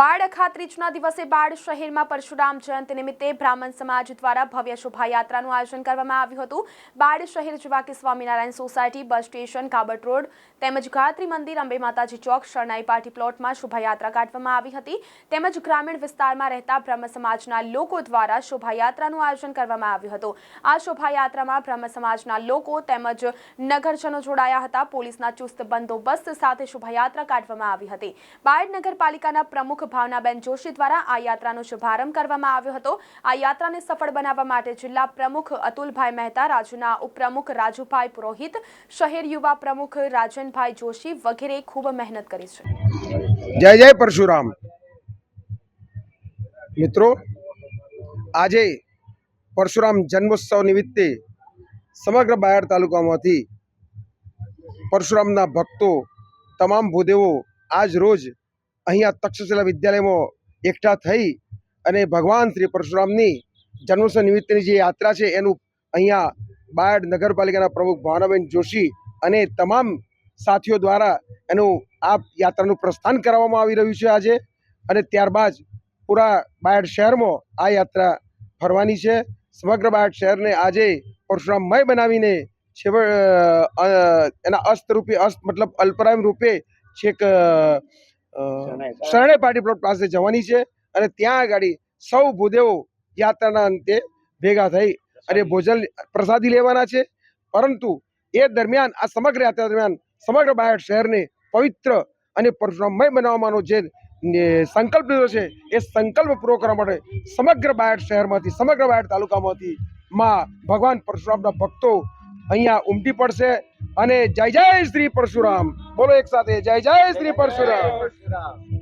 બાળ અખાત્રીજના દિવસે બાળ શહેરમાં પરશુરામ જયંતિ નિમિત્તે બ્રાહ્મણ સમાજ દ્વારા ભવ્ય શોભાયાત્રાનું આયોજન કરવામાં આવ્યું હતું. બાળ શહેર જેવા કે સ્વામિનારાયણ સોસાયટી બસ સ્ટેશન, કાબટ રોડ તેમજ ગાયત્રી મંદિર, અંબે માતાજી ચોક, શરણાઈ પાર્ટી પ્લોટમાં શોભાયાત્રા કાઢવામાં આવી હતી. તેમજ ગ્રામીણ વિસ્તારમાં રહેતા બ્રહ્મ સમાજના લોકો દ્વારા શોભાયાત્રાનું આયોજન કરવામાં આવ્યું હતું. આ શોભાયાત્રામાં બ્રહ્મ સમાજના લોકો તેમજ નગરજનો જોડાયા હતા. પોલીસના ચુસ્ત બંદોબસ્ત સાથે શોભાયાત્રા કાઢવામાં આવી હતી. બાળ નગરપાલિકાના પ્રમુખ ભાવનાબેન જોશી દ્વારા આ યાત્રાનો શુભારંભ કરવામાં આવ્યો હતો. આ યાત્રાને સફળ બનાવવા માટે જિલ્લા પ્રમુખ અતુલભાઈ મહેતા રાજ્યના ઉપપ્રમુખ રાજુભાઈ પુરોહિત, શહેર યુવા પ્રમુખ રાજનભાઈ જોશી વગેરે ખૂબ મહેનત કરી છે. જય જય પરશુરામ. મિત્રો, આજે પરશુરામ જન્મોત્સવ નિમિત્તે સમગ્ર બાયડ તાલુકામાંથી પરશુરામના ભક્તો, તમામ ભૂદેવો આજ રોજ અહીંયા તક્ષશિલા વિદ્યાલયમાં એકઠા થઈ અને ભગવાન શ્રી પરશુરામની જન્મોત્સવ નિમિત્તની જે યાત્રા છે એનું અહીંયા બાયડ નગરપાલિકાના પ્રમુખ ભાવનાબેન જોશી અને તમામ સાથીઓ દ્વારા એનું આ યાત્રાનું પ્રસ્થાન કરવામાં આવી રહ્યું છે આજે અને ત્યારબાદ પૂરા બાયડ શહેરમાં આ યાત્રા ફરવાની છે. સમગ્ર બાયડ શહેરને આજે પરશુરામમય બનાવીને છેવ એના અસ્ત રૂપે અસ્ત, મતલબ અલ્પરાયમ રૂપે છેક અ, પાર્ટી. પ્લોટ પાસે જવાની છે અને ત્યાં આગળ સૌ ભૂદેવો યાત્રાના અંતે ભેગા થઈ અને ભોજન પ્રસાદી લેવાના છે. પરંતુ એ દરમિયાન આ સમગ્ર યાત્રા દરમિયાન સમગ્ર બાયડ શહેરને પવિત્ર અને પરશુરામમય બનાવવાનો જે સંકલ્પ લીધો છે એ સંકલ્પ પૂરો કરવા માટે સમગ્ર બાયડ શહેરમાંથી સમગ્ર બાયડ તાલુકામાંથી માં ભગવાન પરશુરામના ભક્તો અહીંયા ઉમટી પડશે. અને જય જય શ્રી પરશુરામ. બોલો એક સાથે જય જય શ્રી પરશુરામ.